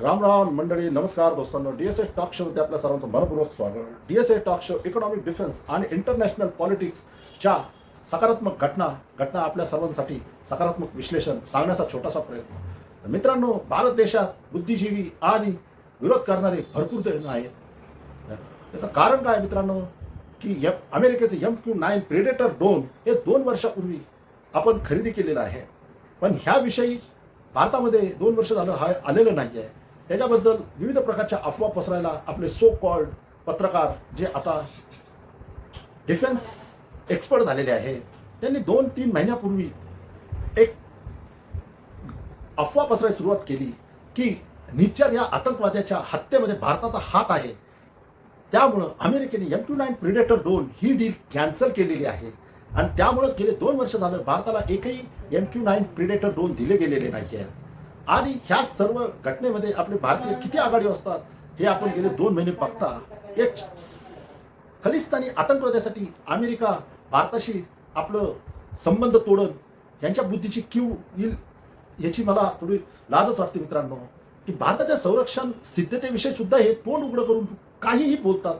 राम राम मंडळी नमस्कार दोस्तांनो. डी एस एस टॉक शोमध्ये आपल्या सर्वांचं मनपूर्वक स्वागत. D S A talk show economic defence आणि इंटरनॅशनल पॉलिटिक्सच्या सकारात्मक घटना घटना आपल्या सर्वांसाठी सकारात्मक विश्लेषण सांगण्याचा छोटासा प्रयत्न. मित्रांनो भारत देशात बुद्धिजीवी आणि विरोध करणारे भरपूर जण आहेत. त्याचं कारण काय मित्रांनो? की यम अमेरिकेचे एम क्यू नाईन प्रेडेटर दोन हे दोन वर्षापूर्वी आपण खरेदी केलेलं आहे. पण ह्याविषयी भारतामध्ये दोन वर्ष झालं हा आलेलं नाही आहे त्याच्याबद्दल विविध प्रकारच्या अफवा पसरायला आपले सो कॉल्ड पत्रकार जे आता डिफेन्स एक्सपर्ट झालेले आहेत त्यांनी दोन तीन महिन्यापूर्वी एक अफवा पसरायला सुरुवात केली की निच्चर या आतंकवाद्याच्या हत्येमध्ये भारताचा हात आहे. त्यामुळं अमेरिकेने एम टू नाईन प्रिडेटर दोन ही डील कॅन्सल केलेली आहे. आणि त्यामुळंच गेले दोन वर्ष झालं भारताला एकही एम क्यू नाईन प्रिडेटर दोन दिले गेलेले नाही आहे आणि ह्या सर्व घटनेमध्ये आपले भारतीय किती आघाडी असतात हे आपण गेले दोन महिने बघता. एक खलिस्तानी आतंकवाद्यासाठी अमेरिका भारताशी आपलं संबंध तोडण यांच्या बुद्धीची क्यू येईल याची मला थोडी लाजच वाटते मित्रांनो. की भारताच्या संरक्षण सिद्धतेविषयी सुद्धा हे तोंड उघडं करून काहीही बोलतात.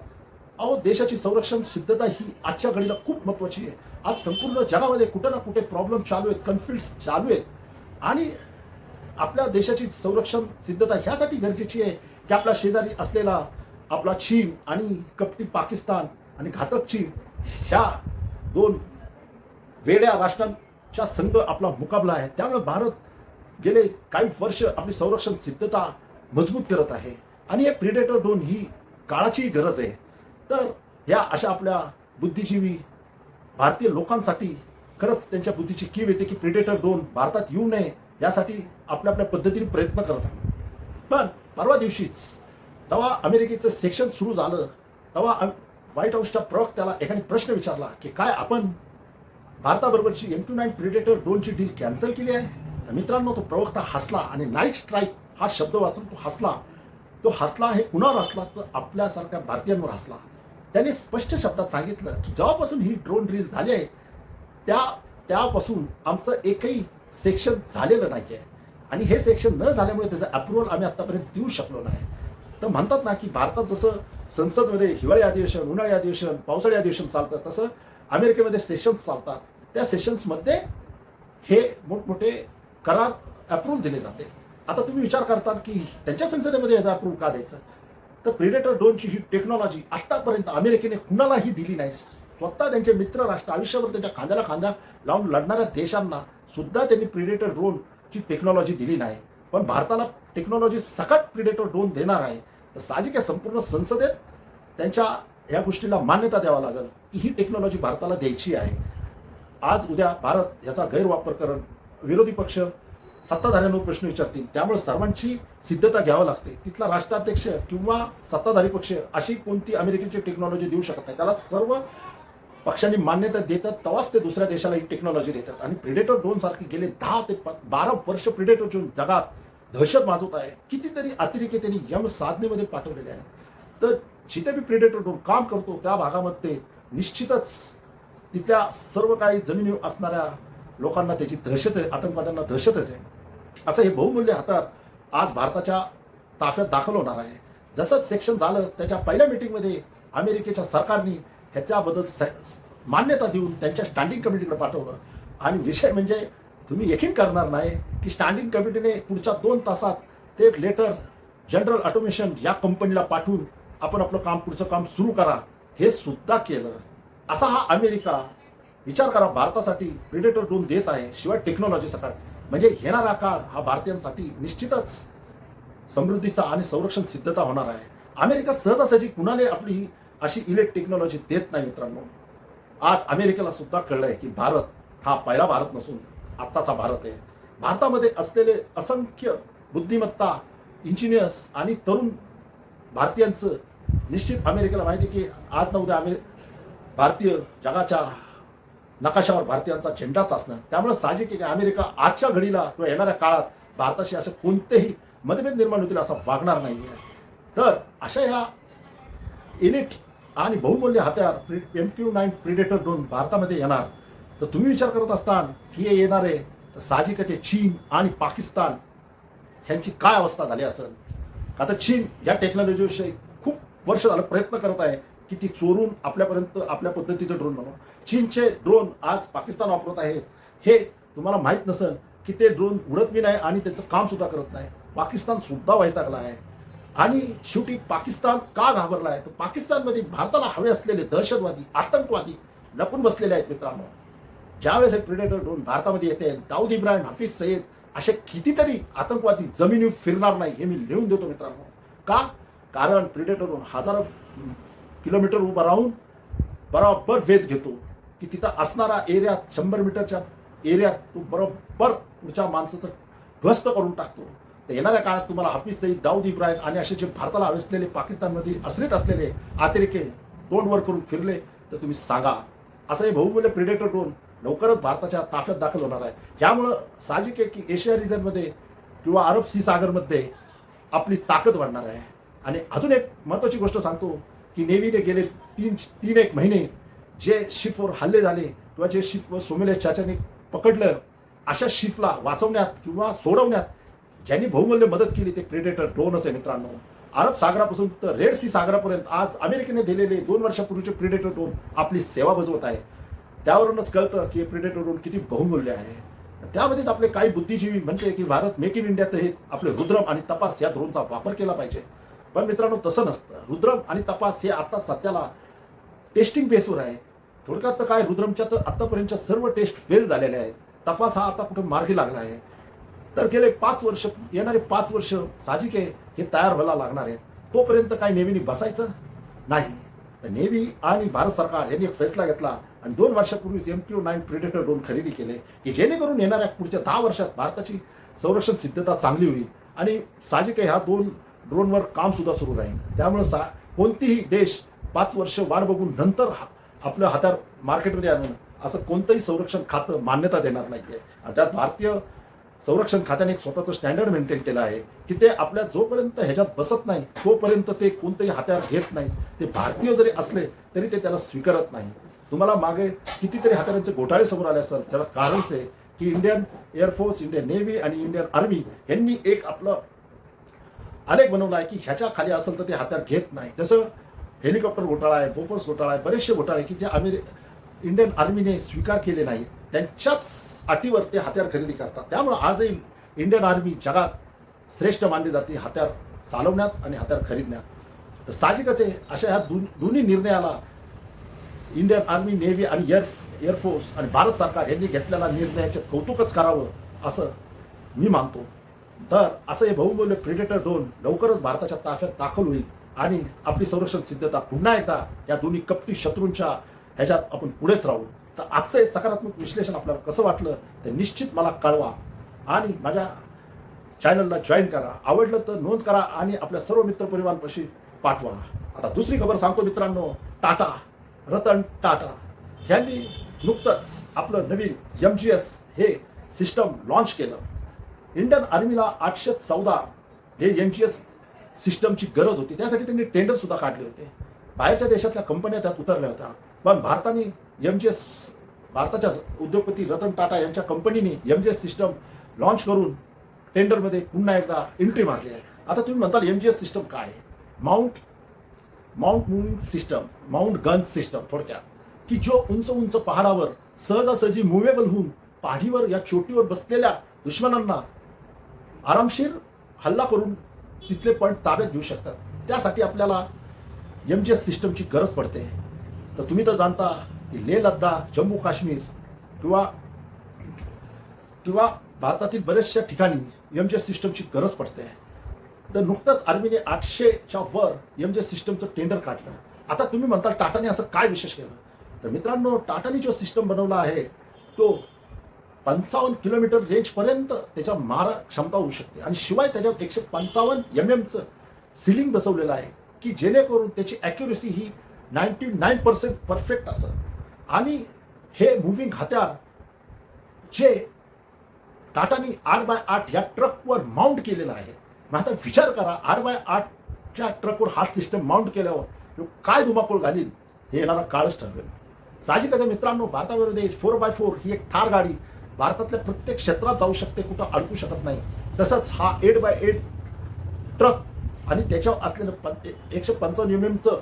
अहो देशाची संरक्षण सिद्धता ही आजच्या घडीला खूप महत्वाची आहे. आज संपूर्ण जगामध्ये कुठे ना कुठे प्रॉब्लेम चालू आहेत कन्फ्लिक्ट चालू आहेत. आणि आपल्या देशाची संरक्षण सिद्धता ह्यासाठी गरजेची आहे की आपल्या शेजारी असलेला आपला चीन आणि कपटी पाकिस्तान आणि घातक चीन ह्या दोन वेड्या राष्ट्रांच्या संघ आपला मुकाबला आहे. त्यामुळे भारत गेले काही वर्ष आपली संरक्षण सिद्धता मजबूत करत आहे. आणि हे प्रिडेटर दोन ही काळाची गरज आहे. तर ह्या अशा आपल्या बुद्धिजीवी भारतीय लोकांसाठी खरंच त्यांच्या बुद्धीची कीव येते की प्रिडेटर दोन भारतात येऊ नये. यासाठी आपल्या आपल्या पद्धतीने प्रयत्न करत आहे पण परवा दिवशीच तेव्हा अमेरिकेचं सेक्शन सुरू झालं तेव्हा व्हाईट हाऊसच्या प्रवक्त्याला एकाने प्रश्न विचारला की काय आपण भारताबरोबरची एम टू नाईन प्रिडेटर ड्रोनची डील कॅन्सल केली आहे? तर मित्रांनो तो प्रवक्ता हसला आणि नाईट स्ट्राईक हा शब्द वाचून तो हसला. तो हसला हे कुणावर हसला तर आपल्यासारख्या भारतीयांवर हसला. त्याने स्पष्ट शब्दात सांगितलं की जेव्हापासून ही ड्रोन ड्रिल झाली आहे त्या त्यापासून आमचं एकही सेक्शन झालेलं नाही आहे आणि हे सेक्शन न झाल्यामुळे त्याचं अप्रुव्हल आम्ही आत्तापर्यंत देऊ शकलो नाही. तर म्हणतात ना की भारतात जसं संसदमध्ये हिवाळी अधिवेशन उन्हाळी अधिवेशन पावसाळी अधिवेशन चालतं तसं अमेरिकेमध्ये सेशन्स चालतात. त्या सेशन्समध्ये हे मोठमोठे करार अप्रूव्ह दिले जाते. आता तुम्ही विचार करता की त्यांच्या संसदेमध्ये याचा अप्रूव्ह का द्यायचं? तर प्रिडेटर दोनची ही टेक्नॉलॉजी आत्तापर्यंत अमेरिकेने कुणालाही दिली नाही. स्वतः त्यांचे मित्र राष्ट्र आयुष्यभर त्यांच्या खांद्याला खांदा लावून लढणाऱ्या देशांना सुद्धा त्यांनी प्रिडेटर ड्रोनची टेक्नॉलॉजी दिली नाही. पण भारताला टेक्नॉलॉजी सकट प्रिडेटर ड्रोन देणार आहे. तर साहजिक आहे संपूर्ण संसदेत त्यांच्या ह्या गोष्टीला मान्यता द्यावा लागेल की ही टेक्नॉलॉजी भारताला द्यायची आहे. आज उद्या भारत याचा गैरवापर करून विरोधी पक्ष सत्ताधाऱ्यांवर प्रश्न विचारतील. त्यामुळे सर्वांची सिद्धता घ्यावी लागते. तिथला राष्ट्राध्यक्ष किंवा सत्ताधारी पक्ष अशी कोणती अमेरिकेची टेक्नॉलॉजी देऊ शकत नाही. त्याला सर्व पक्षांनी मान्यता देतात तेव्हाच ते दुसऱ्या देशाला ही टेक्नॉलॉजी देतात. आणि प्रिडेटर ड्रोन सारखे गेले दहा ते प- बारा वर्ष प्रिडेटर ड्रोन जगात दहशत माजवत आहे. कितीतरी अतिरेकी त्यांनी यम साधनेमध्ये पाठवलेले आहेत. तर जिथे मी प्रिडेटर ड्रोन काम करतो त्या भागामध्ये निश्चितच तिथल्या सर्व काही जमिनी असणाऱ्या लोकांना त्याची दहशत आहे आतंकवाद्यांना दहशतच आहे. असं हे बहुमूल्य हातात आज भारताच्या ताफ्यात दाखल होणार आहे. जसं सेक्शन झालं त्याच्या पहिल्या मिटिंगमध्ये अमेरिकेच्या सरकारने ह्याच्याबद्दल स- मान्यता देऊन त्यांच्या स्टँडिंग कमिटीकडे पाठवलं. आणि विषय म्हणजे तुम्ही यकीन करणार नाही की स्टँडिंग कमिटीने पुढच्या दोन तासात ते लेटर जनरल ऑटोमेशन या कंपनीला पाठवून आपण आपलं काम पुढचं काम सुरू करा. हे सुद्धा केलं. असा हा अमेरिका विचार करा भारतासाठी प्रिडेटर लोन देत आहे शिवाय टेक्नॉलॉजी सकट म्हणजे येणारा काळ हा भारतीयांसाठी निश्चितच समृद्धीचा आणि संरक्षण सिद्धता होणार आहे. अमेरिका सहजासहजी कुणाने आपली अशी इलेक्ट टेक्नॉलॉजी देत नाही मित्रांनो. आज अमेरिकेला सुद्धा कळलंय की भारत हा पहिला भारत नसून आत्ताचा भारत आहे. भारतामध्ये असलेले असंख्य बुद्धिमत्ता इंजिनियर्स आणि तरुण भारतीयांचं निश्चित अमेरिकेला माहिती आहे की आज न उद्या अमेर भारतीय जगाच्या नकाशावर भारतीयांचा झेंडाच असणं. त्यामुळे साहजिक आहे की अमेरिका आजच्या घडीला किंवा येणाऱ्या काळात भारताशी असे कोणतेही मतभेद निर्माण होतील असं वागणार नाही आहे तर अशा ह्या इलिट आणि बहुमूल्य हत्यार M Q nine predator drone भारतामध्ये येणार. तर तुम्ही विचार करत असताल की हे येणार आहे तर साहजिकच चीन आणि पाकिस्तान. ह्यांची काय अवस्था झाली असेल? आता चीन या टेक्नॉलॉजीविषयी खूप वर्ष झालं प्रयत्न करत आहे की ती चोरून आपल्यापर्यंत आपल्या पद्धतीचं ड्रोन बनवा. चीनचे ड्रोन आज पाकिस्तान वापरत आहे. हे तुम्हाला माहीत नसेल की ते ड्रोन उडत बी नाही आणि त्याचं काम सुद्धा करत नाही. पाकिस्तान सुद्धा वैतागला आहे. आणि शेवटी पाकिस्तान का घाबरला आहे? तर पाकिस्तानमध्ये भारताला हवे असलेले दहशतवादी आतंकवादी लपून बसलेले आहेत मित्रांनो. ज्यावेळेस हे प्रिडेटर ड्रोन भारतामध्ये येते दाऊद इब्राहिम हफीज सईद असे कितीतरी आतंकवादी जमिनीवर फिरणार नाही हे मी लिहून देतो मित्रांनो. का? कारण प्रिडेटर ड्रोन हजारो किलोमीटर उभा राहून बरोबर वेध घेतो. की तिथं असणारा एरियात शंभर मीटरच्या एरियात तो बरोबर पुढच्या माणसाचं ध्वस्त करून टाकतो. तर येणाऱ्या काळात तुम्हाला हाफिज सईद दाऊद इब्राहिम आणि असे जे भारताला हवे असलेले पाकिस्तानमध्ये आश्रित असलेले अतिरेके तोंडवर करून फिरले तर तुम्ही सांगा. असं हे बहुमूल्य प्रिडेटर ड्रोन लवकरच भारताच्या ताफ्यात दाखल होणार आहे. यामुळं साहजिक आहे की एशिया रिजनमध्ये किंवा अरब सी सागरमध्ये आपली ताकद वाढणार आहे. आणि अजून एक महत्त्वाची गोष्ट सांगतो की नेव्हीने गेले तीन तीन एक महिने जे शिपवर हल्ले झाले किंवा जे शिपवर सोमेले चाचाने पकडलं अशा शिपला वाचवण्यात किंवा सोडवण्यात ज्यांनी बहुमूल्य मदत केली ते प्रेडेटर ड्रोनच आहे मित्रांनो. अरब सागरापासून तर रेड सी सागरापर्यंत आज अमेरिकेने दिलेले दोन वर्षापूर्वीचे प्रिडेटर ड्रोन आपली सेवा बजवत आहे. त्यावरूनच कळतं की प्रिडेटर ड्रोन किती बहुमूल्य आहे. त्यामध्येच आपले काही बुद्धिजीवी म्हणते की भारत मेक इन इंडियात हे आपले रुद्रम आणि तपास या ड्रोनचा वापर केला पाहिजे. पण मित्रांनो तसं नसतं. रुद्रम आणि तपास हे आता सध्याला टेस्टिंग बेसवर आहे. थोडक्यात तर काय रुद्रमच्या तर आतापर्यंतच्या सर्व टेस्ट फेल झालेल्या आहेत. तपास हा आता कुठे मार्गी लागला आहे. तर गेले पाच वर्ष येणारे पाच वर्ष साहजिक आहे हे तयार व्हायला लागणार आहेत. तोपर्यंत काय नेव्हीने बसायचं? नाही. तर नेव्ही आणि भारत सरकार यांनी एक फैसला घेतला आणि दोन वर्षापूर्वीच M Q nine predator drone खरेदी केले की जेणेकरून येणाऱ्या पुढच्या दहा वर्षात भारताची संरक्षण सिद्धता चांगली होईल आणि साहजिक ह्या दोन ड्रोनवर काम सुद्धा सुरू राहील. त्यामुळे सा कोणतीही देश पाच वर्ष वाढ बघून नंतर आपलं हातार मार्केटमध्ये आणून असं कोणतंही संरक्षण खातं मान्यता देणार नाही आहे आणि त्यात भारतीय संरक्षण खात्याने एक स्वतःचं स्टँडर्ड मेंटेन केलं आहे की ते आपल्या जोपर्यंत ह्याच्यात बसत नाही तोपर्यंत ते कोणतंही हातात घेत नाही. ते भारतीय जरी असले तरी ते त्याला स्वीकारत नाही. तुम्हाला मागे कितीतरी हत्यारांचे घोटाळे समोर आले असेल त्याला कारणच आहे की Indian air force Indian navy आणि इंडियन आर्मी यांनी एक आपलं आलेख बनवला आहे की ह्याच्या खाली असेल तर ते हातात घेत नाही. जसं हेलिकॉप्टर घोटाळा आहे बोफोर्स घोटाळा आहे बरेचसे घोटाळे की जे अमेरिका इंडियन आर्मीने स्वीकार केले नाही. त्यांच्याच अटीवर ते हत्यार खरेदी करतात. त्यामुळे आजही इंडियन आर्मी जगात श्रेष्ठ मानली जाते हत्यार चालवण्यात आणि हत्यार खरीदण्यात. तर साहजिकच आहे अशा ह्या दोन दोन्ही निर्णयाला इंडियन आर्मी नेव्ही आणि एअर एअरफोर्स आणि भारत सरकार यांनी घेतलेल्या निर्णयाचे कौतुकच करावं असं मी मानतो. तर असं हे बहुमूल्य प्रिडेटर ड्रोन लवकरच भारताच्या ताफ्यात दाखल होईल आणि आपली संरक्षण सिद्धता पुन्हा एकदा या दोन्ही कपटी शत्रूंच्या ह्याच्यात आपण पुढेच राहू. तर आजचं हे सकारात्मक विश्लेषण आपल्याला कसं वाटलं ते निश्चित मला कळवा. आणि माझ्या चॅनलला जॉईन करा. आवडलं तर नोंद करा आणि आपल्या सर्व मित्रपरिवारांपाशी पाठवा. आता दुसरी खबर सांगतो मित्रांनो. टाटा. रतन टाटा. यांनी नुकतंच आपलं नवीन एम जी एस हे सिस्टम लॉन्च केलं. इंडियन आर्मीला आठशे चौदा हे एम जी एस सिस्टमची गरज होती. त्यासाठी त्यांनी टेंडरसुद्धा काढले होते. बाहेरच्या देशातल्या कंपन्या त्यात उतरल्या होत्या. पण भारताने एम जी एस भारताच्या उद्योगपती रतन टाटा यांच्या कंपनीने M G S system launch करून टेंडरमध्ये पुन्हा एकदा एंट्री मारली आहे. आता तुम्ही म्हणताल एम जी एस सिस्टम काय mount mount moving system mount gun system थोडक्यात. की जो उंच उंच पहाडावर सहजासहजी मुव्हेबल होऊन पहाडीवर या चोटीवर बसलेल्या दुश्मनांना आरामशीर हल्ला करून तिथले पॉईंट ताब्यात घेऊ शकतात. त्यासाठी आपल्याला एम जी एस सिस्टमची गरज पडते. तर तुम्ही तर जाणता की लेह लद्दाख जम्मू काश्मीर किंवा किंवा भारतातील बऱ्याचशा ठिकाणी एम जे सिस्टमची गरज पडते. तर नुकतंच आर्मीने आठशेच्या वर एम जे सिस्टमचं टेंडर काढलं. आता तुम्ही म्हणता टाटाने असं काय विशेष केलं? तर मित्रांनो टाटाने जो सिस्टम बनवला आहे तो पंचावन्न किलोमीटर रेंजपर्यंत त्याच्या मारा क्षमता होऊ शकते. आणि शिवाय त्याच्यात एकशे पंचावन्न एम एमचं सिलिंग बसवलेलं आहे की जेणेकरून त्याची ॲक्युरेसी ही नाईन्टी नाईन पर्सेंट परफेक्ट असत आणि हे मुव्हिंग हत्यार जे टाटानी आठ बाय आठ या ट्रकवर माउंट केलेलं आहे. मग आता विचार करा आठ बाय आठच्या ट्रकवर हा सिस्टम माउंट केल्यावर काय धुमाकूळ घालील हे येणारा काळच ठरवेल. साहजिकच आहे मित्रांनो भारताविरुद्ध फोर बाय फोर ही एक थार गाडी भारतातल्या प्रत्येक क्षेत्रात जाऊ शकते कुठं अडकू शकत नाही. तसंच हा एट बाय एट ट्रक आणि त्याच्यावर असलेलं पं एकशे पंचावन्न एम एमचं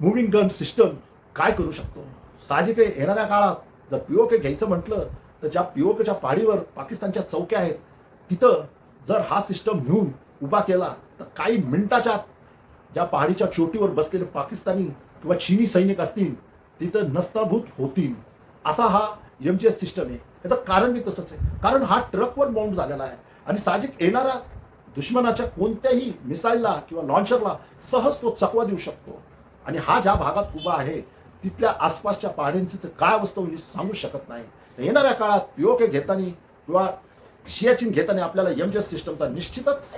मुव्हिंग गन सिस्टम काय करू शकतो? साहजिक आहे येणाऱ्या काळात जर पीओके घ्यायचं म्हटलं तर ज्या पीओकेच्या पहाडीवर पाकिस्तानच्या चौक्या आहेत तिथं जर हा सिस्टम घेऊन उभा केला तर काही मिनिटाच्या ज्या पहाडीच्या चोटीवर बसलेले पाकिस्तानी किंवा चीनी सैनिक असतील तिथं नस्ताभूत होतील. असा हा एम जी एस सिस्टम आहे. याचं कारण बी तसंच आहे. कारण हा ट्रकवर बाउंड झालेला आहे. आणि साहजिक येणाऱ्या दुश्मनाच्या कोणत्याही मिसाईलला किंवा लॉन्चरला सहज तो चकवा देऊ शकतो. आणि हा ज्या भागात उभा आहे तिथल्या आसपासच्या पहाड्यांची काय अवस्था होईल सांगू शकत नाही. तर येणाऱ्या काळात पीओके घेताना किंवा शियाचीन घेताना आपल्याला एम जी एस सिस्टमचा निश्चितच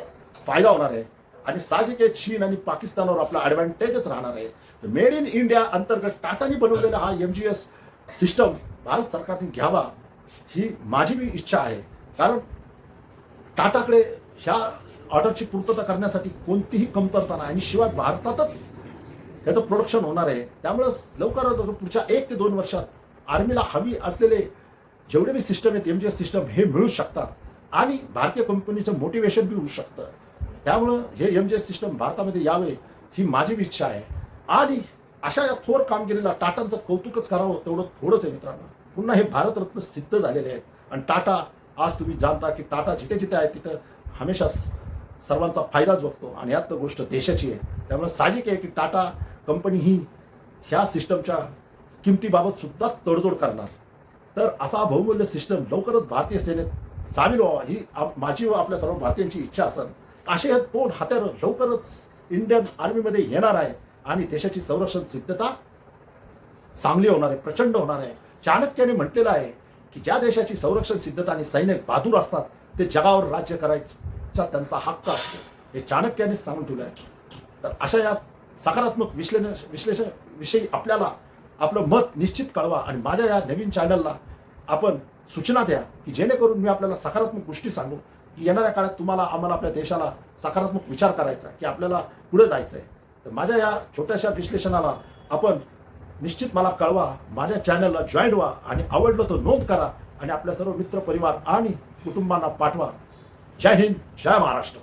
फायदा होणार आहे. आणि साहजिक आहे चीन आणि पाकिस्तानवर आपला ॲडव्हान्टेजच राहणार आहे. मेड इन इंडिया अंतर्गत टाटाने बनवलेला हा M G S system Bharat सरकारने घ्यावा ही माझी बी इच्छा आहे. कारण टाटाकडे ह्या ऑर्डरची पूर्तता करण्यासाठी कोणतीही कमतरता नाही आणि शिवाय भारतातच याचं प्रोडक्शन होणार आहे. त्यामुळं लवकरात पुढच्या एक ते दोन वर्षात आर्मीला हवी असलेले जेवढे बी सिस्टम आहेत एम जी एस सिस्टम हे मिळू शकतात. आणि भारतीय कंपनीचं मोटिवेशन बी होऊ शकतं. त्यामुळं हे एम जी एस सिस्टम भारतामध्ये यावे ही माझी बी इच्छा आहे. आणि अशा या थोर कामगिरीला टाटांचं कौतुकच करावं तेवढं थोडंच आहे मित्रांनो. पुन्हा हे भारतरत्न सिद्ध झालेले आहेत. आणि टाटा आज तुम्ही जाणता की टाटा जिथे जिथे आहे तिथं हमेशा सर्वांचा फायदाच बघतो. आणि यात तर गोष्ट देशाची आहे. त्यामुळे साहजिक आहे की टाटा कंपनी ही ह्या सिस्टमच्या किमतीबाबत सुद्धा तडजोड करणार. तर असा बहुमूल्य सिस्टम लवकरच भारतीय सेनेत सामील व्हावा ही आप- माझी व आपल्या सर्व भारतीयांची इच्छा असेल असे दोन हत्यारं लवकरच इंडियन आर्मीमध्ये येणार आहे आणि देशाची संरक्षण सिद्धता चांगली होणार आहे प्रचंड होणार आहे. चाणक्याने म्हटलेलं आहे की ज्या देशाची संरक्षण सिद्धता आणि सैनिक बहादूर असतात ते जगावर राज्य करायचा त्यांचा हक्क असतो. हे चाणक्यानेच सांगून ठेवलं आहे तर अशा या सकारात्मक विश्लेषण विश्लेषण विषयी आपल्याला आपलं मत निश्चित कळवा आणि माझ्या या नवीन चॅनलला आपण सूचना द्या की जेणेकरून मी आपल्याला सकारात्मक गोष्टी सांगू. की येणाऱ्या काळात तुम्हाला आम्हाला आपल्या देशाला सकारात्मक विचार करायचा की आपल्याला पुढे जायचं आहे. तर माझ्या या छोट्याशा विश्लेषणाला आपण निश्चित मला कळवा माझ्या चॅनलला जॉईन व्हा आणि आवडलं तर नोंद करा आणि आपल्या सर्व मित्र परिवार आणि कुटुंबांना पाठवा. जय हिंद जय महाराष्ट्र.